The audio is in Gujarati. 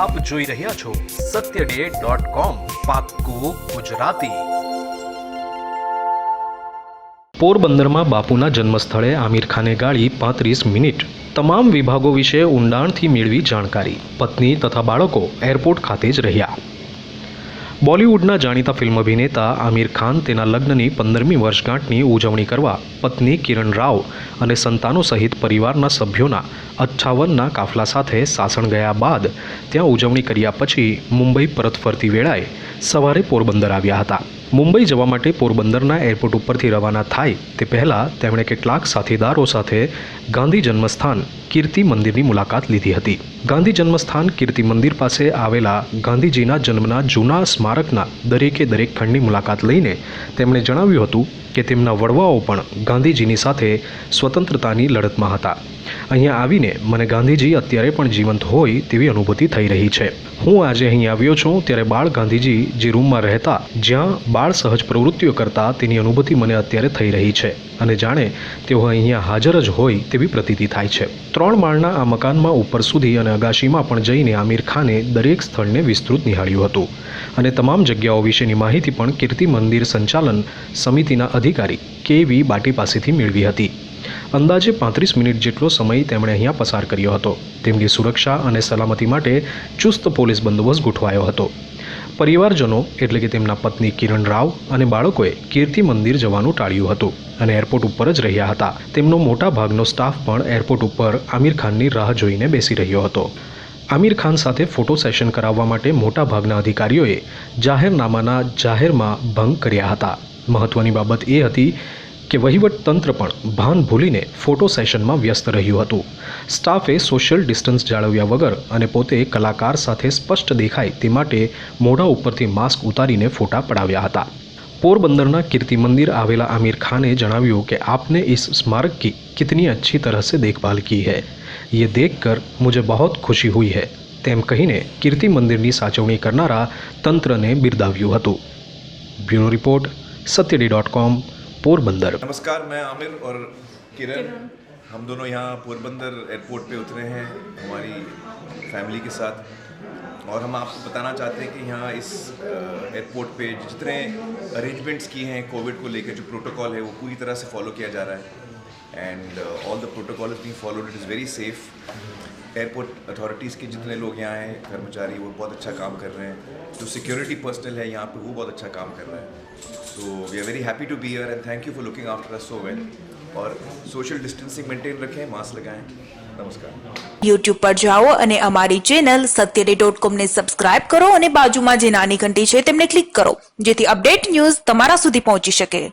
આપ જોઈ રહ્યા છો સત્ય ડે ડોટ કોમ પાક્કું ગુજરાતી. પોરબંદરમાં બાપુના જન્મસ્થળે આમિર ખાને ગાળી પાંત્રીસ મિનિટ. તમામ વિભાગો વિશે ઊંડાણથી મેળવી જાણકારી. પત્ની તથા બાળકો એરપોર્ટ ખાતે જ રહ્યા. બોલિવૂડના જાણીતા ફિલ્મ અભિનેતા આમિર ખાન તેના લગ્નની પંદરમી વર્ષગાંઠની ઉજવણી કરવા પત્ની કિરણ રાવ અને સંતાનો સહિત પરિવારના સભ્યોના અચ્છાવનના કાફલા સાથે સાસણ ગયા બાદ ત્યાં ઉજવણી કર્યા પછી મુંબઈ પરત ફરતી વેળાએ સવારે પોરબંદર આવ્યા હતા. મુંબઈ જવા માટે પોરબંદરના એરપોર્ટ ઉપરથી રવાના થાય તે પહેલાં તેમણે કેટલાક સાથીદારો સાથે ગાંધી જન્મસ્થાન કીર્તિ મંદિરની મુલાકાત લીધી હતી. ગાંધી જન્મસ્થાન કીર્તિ મંદિર પાસે આવેલા ગાંધીજીના જન્મના જૂના સ્મારકના દરેકે દરેક ખંડની મુલાકાત લઈને તેમણે જણાવ્યું હતું કે તેમના વડવાઓ પણ ગાંધીજીની સાથે સ્વતંત્રતાની લડતમાં હતા. અહીંયા આવીને મને ગાંધીજી અત્યારે પણ જીવંત હોય તેવી અનુભૂતિ થઈ રહી છે. હું આજે અહીં આવ્યો છું ત્યારે બાળ ગાંધીજી જે રૂમમાં રહેતા, જ્યાં બાળ સહજ પ્રવૃત્તિઓ કરતા તેની અનુભૂતિ મને અત્યારે થઈ રહી છે અને જાણે તેઓ અહીંયા હાજર જ હોય તેવી પ્રતીતિ થાય છે. ત્રણ માળના આ મકાનમાં ઉપર સુધી અને અગાશીમાં પણ જઈને આમિર ખાને દરેક સ્થળને વિસ્તૃત નિહાળ્યું હતું. અને તમામ જગ્યાઓ વિશેની માહિતી પણ કીર્તિ મંદિર સંચાલન સમિતિના અધિકારી કે વી બાટી પાસેથી મેળવી હતી. અંદાજે પાંત્રીસ મિનિટ જેટલો સમય તેમણે અહીંયા પસાર કર્યો હતો. તેમની સુરક્ષા અને સલામતી માટે ચુસ્ત પોલીસ બંદોબસ્ત ગોઠવાયો હતો. પરિવારજનો, એટલે કે તેમના પત્ની કિરણ રાવ અને બાળકોએ કીર્તિ મંદિર જવાનું ટાળ્યું હતું અને એરપોર્ટ ઉપર જ રહ્યા હતા. તેમનો મોટા ભાગનો સ્ટાફ પણ એરપોર્ટ ઉપર આમિર ખાનની રાહ જોઈને બેસી રહ્યો હતો. આમિર ખાન સાથે ફોટો સેશન કરાવવા માટે મોટા ભાગના અધિકારીઓએ જાહેરનામાના જાહેરમાં ભંગ કર્યા હતા. મહત્વની બાબત એ હતી કે વહીવટ તંત્ર પણ ભાન ભૂલીને ફોટો સેશનમાં વ્યસ્ત રહ્યું હતું. સ્ટાફે સોશિયલ ડિસ્ટન્સ જાળવ્યા વગર અને પોતે કલાકાર સાથે સ્પષ્ટ દેખાય તે માટે મોઢા ઉપરથી માસ્ક ઉતારીને ફોટા પડાવ્યા હતા. પોરબંદરના કીર્તિ મંદિર આવેલા આમિર ખાને જણાવ્યું કે, આપને इस સ્મારક કી કિતની અચ્છી તરહ સે દેખભાલ કી की है દેખ કર मुझे बहुत ખુશી हुई है તેમ કહીને કીર્તિ મંદિરની સાચવણી કરનારા તંત્રને બિરદાવ્યું હતું. Bureau report, સત્યડી dot com Porbandar. नमस्कार मैं आमिर और किरण। हम दोनों यहाँ पोरबंदर एयरपोर्ट पे उतरे हैं हमारी फैमिली के साथ। और हम आपको बताना चाहते हैं कि यहाँ इस एयरपोर्ट पे जितने अरेंजमेंट्स किए हैं कोविड को लेकर जो प्रोटोकॉल है वो पूरी तरह से फॉलो किया जा रहा है। And all the protocol is be followed it is very safe airport authorities के जितने लोग यहाँ हैं कर्मचारी वो बहुत अच्छा काम कर रहे हैं जो सिक्योरिटी पर्सनल है यहाँ पे वो बहुत अच्छा काम कर रहा है तो we are very happy to be here and thank you for looking after us so well और सोशल डिस्टेंसिंग मेंटेन रखें मास्क लगाएं नमस्कार યુટ્યુબ પર જાઓ અને અમારી ચેનલ સત્યડે ડોટ કોમને સબસ્ક્રાઇબ કરો અને બાજુમાં જે નાની ઘંટી છે તેમને ક્લિક કરો જેથી અપડેટ ન્યૂઝ તમારા સુધી પહોંચી શકે